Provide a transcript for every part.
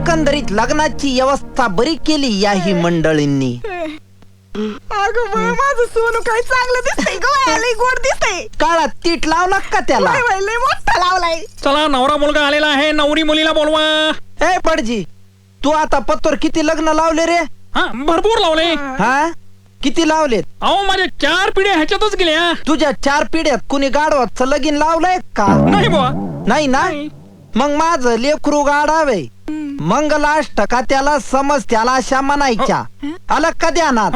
एकंदरीत लग्नाची व्यवस्था बरी केली याही मंडळींनी. अगं बाई, माझं सोनू काय चांगलं दिसतंय ग बाई, लय गोड दिसतंय. काळात तीट लावला का त्याला? बाई, बाई, लय मोठा लावलाय. चला नवरा मुलगा आलेला आहे नवरी मुलीला बोलवा. ए पडजी तू आता पत्तर किती लग्न लावले रे? हा भरपूर लावले. हा. किती लावलेत? अहो माझ्या चार पिढ्या ह्याच्यातच गेल्या. तुझ्या चार पिढ्यात कुणी गाडवाचं लगीन लावलंय का? नाही बुवा. नाही ना. मग माझं लेकरू गाडावे मंगलाष्टका त्याला समज त्याला अशा म्हणायच्या. आलं का ध्यानात?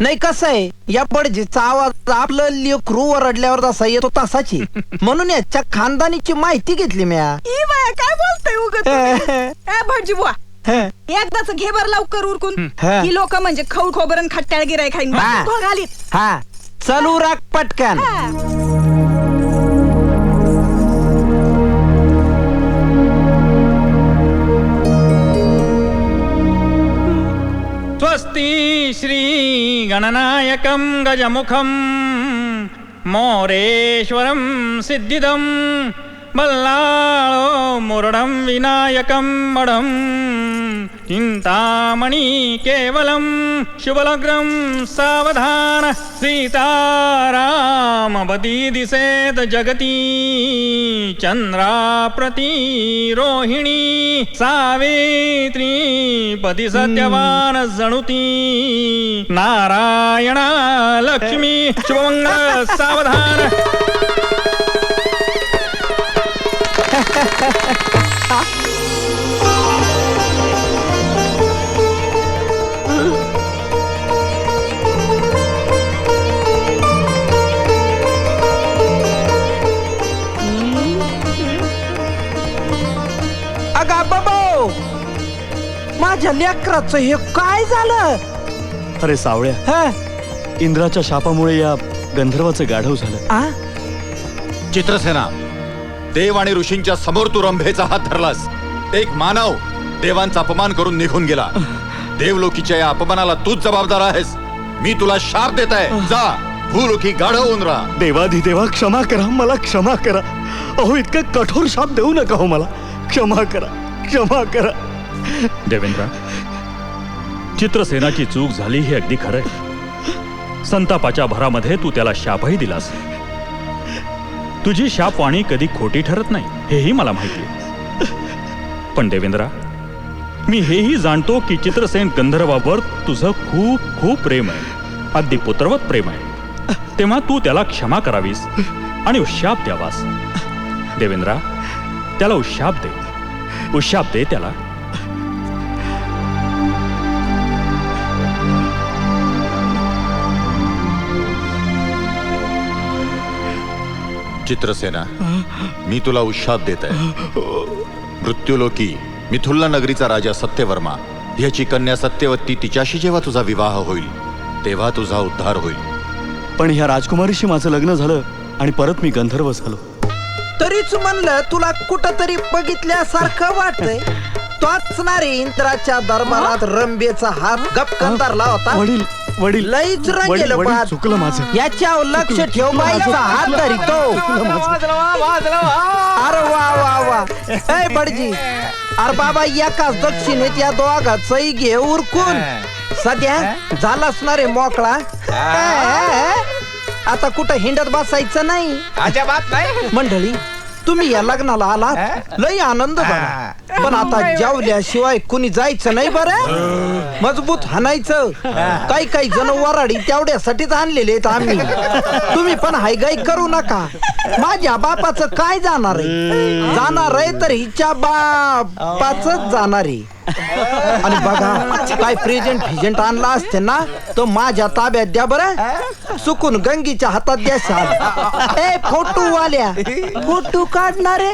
नाही कसं आहे? या पडजीचा आवाज आपलं लेकरू ओरडल्यावर जसा येतो तसाची. म्हणून याच्या खानदानीची माहिती घेतली म्या. ई बाया काय बोलतोय उगत ए भटजी बुवा. एकदाच घे बर लवकर उरकून. हा. ही लोक म्हणजे खऊ खोबर आणि खट्ट्याळ गिराय खाईन हा. घालीत. हा. चलू राख पटकन. स्वस्ति श्री गणनायकं गजमुखं मोरेश्वरं सिद्धिदं बल्लाळो मुरडं विनायकं मढम् चिन्तामणि केवलं शुभलग्नं सावधान सीतारामवती दिसेत जगती चन्द्राप्रती रोहिणी सावित्री पदी सत्यवान जणुती नारायणा लक्ष्मी शुभमंगल सावधान माझ्या लेकराचं हे काय झालं? अरे सावळ्या हा? इंद्राच्या शापामुळे या गंधर्वाचं गाढव झालं. आ? चित्रसेना देव आणि ऋषींच्या समोर तू रंभेचा हात धरलास. एक मानव देवांचा अपमान करून निघून गेला. देवलोकीच्या या अपमानाला तूच जबाबदार आहेस. मी तुला शाप देत आहे. जा भूलोकी गाढवून राहा. देवाधिदेवा क्षमा करा मला क्षमा करा. अहो इतकं कठोर शाप देऊ नका हो मला. क्षमा करा क्षमा करा. देवेंद्र चित्रसेनाची चूक झाली हे अगदी खरंय. संतापाच्या भरामध्ये तू त्याला शापही दिलास. तुझी शापवाणी कधी खोटी ठरत नाही हेही मला माहिती आहे. पण देवेंद्रा मी हेही जाणतो की चित्रसेन गंधर्वावर तुझं खूप खूप प्रेम आहे. अगदी पुत्रवत प्रेम आहे. तेव्हा तू त्याला क्षमा करावीस आणि उशाप द्यावास. देवेंद्रा त्याला उशाप दे. उशाप दे त्याला. चित्रसेना मी तुला उशाप देत आहे. मृत्यूलोकी मिथुल्ला नगरीचा राजा सत्यवर्मा ह्याची कन्या सत्यवती तिच्याशी जेव्हा तुझा विवाह होईल तेव्हा तुझा उद्धार होईल. पण ह्या राजकुमारीशी माझं लग्न झालं आणि परत मी गंधर्व झालो. तरीच म्हणलं तुला कुठं तरी बघितल्यासारखं वाटतंय. तोच ना रे इंद्राच्या दरबारात रंबेचा हात गपकन धरला होता. वडील वडील वडील पाहत. चुकलं माझं. याच्यावर लक्ष ठेव बाईचा. हात धरितो अरे वा वा वा. ए बडजी. अरे बाबा एकाच दक्षिणेत या दोघाचंही घे उरकून. सध्या झालाच ना रे मोकळा. ए, आता कुठं हिंडत बसायचं नाही. अजिबात नाही. मंडळी तुम्ही या लग्नाला आला लई आनंद झाला. पण आता जेवल्याशिवाय कुणी जायचं नाही बरं? मजबूत हाणायचं. काही काही जण वराडी तेवढ्यासाठीच आणलेले आहेत आम्ही. तुम्ही पण हायगाई करू नका. माझ्या बापाचं काय जाणार आहे? जाणार आहे तर हिच्या बापाच जाणार आहे. आणि बघा काय प्रेझेंट फिजेंट आणला असते ना तो माझ्या ताब्यात द्या बरं. चुकून गंगीच्या हातात द्या शाल. ए फोटो वाल्या. फोटो काढणारे.